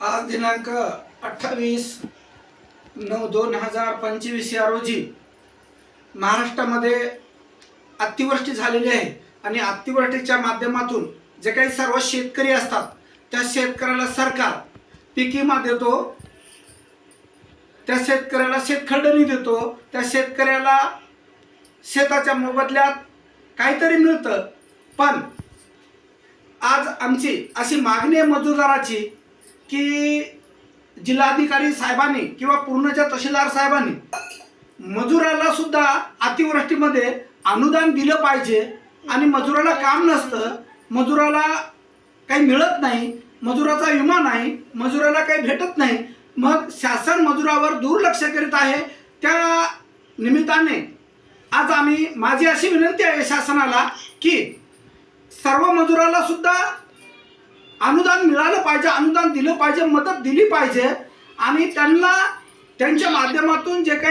आज दिनांक अठ्ठावीस नऊ दोन हजार पंचवीस या रोजी महाराष्ट्रामध्ये अतिवृष्टी झालेली आहे आणि अतिवृष्टीच्या माध्यमातून जे काही सर्व शेतकरी असतात त्या शेतकऱ्याला सरकार पीक विमा देतो त्या शेतकऱ्याला शेतखंडणी देतो त्या शेतकऱ्याला शेताच्या मोबदल्यात काहीतरी मिळतं. पण आज आमची अशी मागणी आहे मजुरदाराची की जिल्हाधिकारी साहेबांनी किंवा पूर्णच्या तहसीलदार साहेबांनी मजुराला सुद्धा अतिवृष्टीमध्ये अनुदान दिलं पाहिजे आणि मजुराला काम नसतं मजुराला काही मिळत नाही मजुराचा विमा नाही मजुराला काही भेटत नाही. मग शासन मजुरावर दुर्लक्ष करीत आहे. त्या निमित्ताने आज आम्ही माझी अशी विनंती आहे शासनाला की सर्व मजुराला सुद्धा अनुदान मिळालं पाहिजे अनुदान दिलं पाहिजे मदत दिली पाहिजे. आणि त्यांना त्यांच्या माध्यमातून जे काही